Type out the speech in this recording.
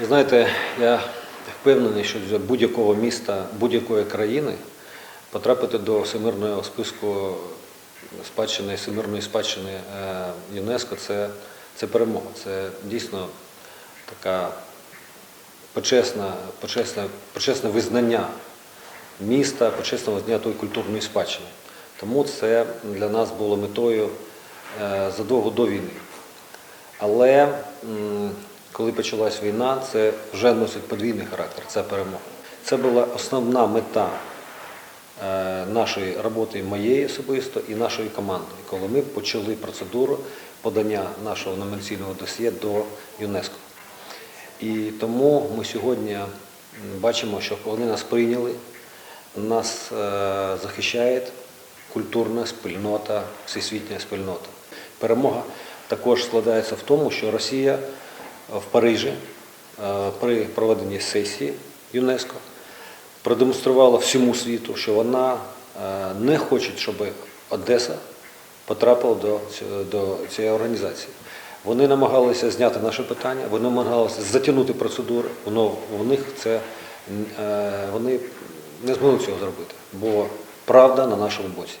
Ви знаєте, я впевнений, що для будь-якого міста, будь-якої країни потрапити до всемирного списку спадщини, всемирної спадщини е, ЮНЕСКО це, це перемога. Це дійсно така почесна, почесне, почесне визнання міста, почесне визнання тої культурної спадщини. Тому це для нас було метою е, задовго до війни. Але коли почалась війна, це вже носить подвійний характер, це перемога. Це була основна мета е, нашої роботи, моєї особисто і нашої команди, коли ми почали процедуру подання нашого номінаційного досьє до ЮНЕСКО. І тому ми сьогодні бачимо, що вони нас прийняли, нас е, захищає культурна спільнота, всесвітня спільнота. Перемога також складається в тому, що Росія в Парижі е, при проведенні сесії ЮНЕСКО продемонструвала всьому світу, що вона е, не хоче, щоб Одеса потрапила до, цієї організації. Вони намагалися зняти наше питання, вони намагалися затягнути процедури, воно в них це е, вони не змогли цього зробити, бо правда на нашому боці.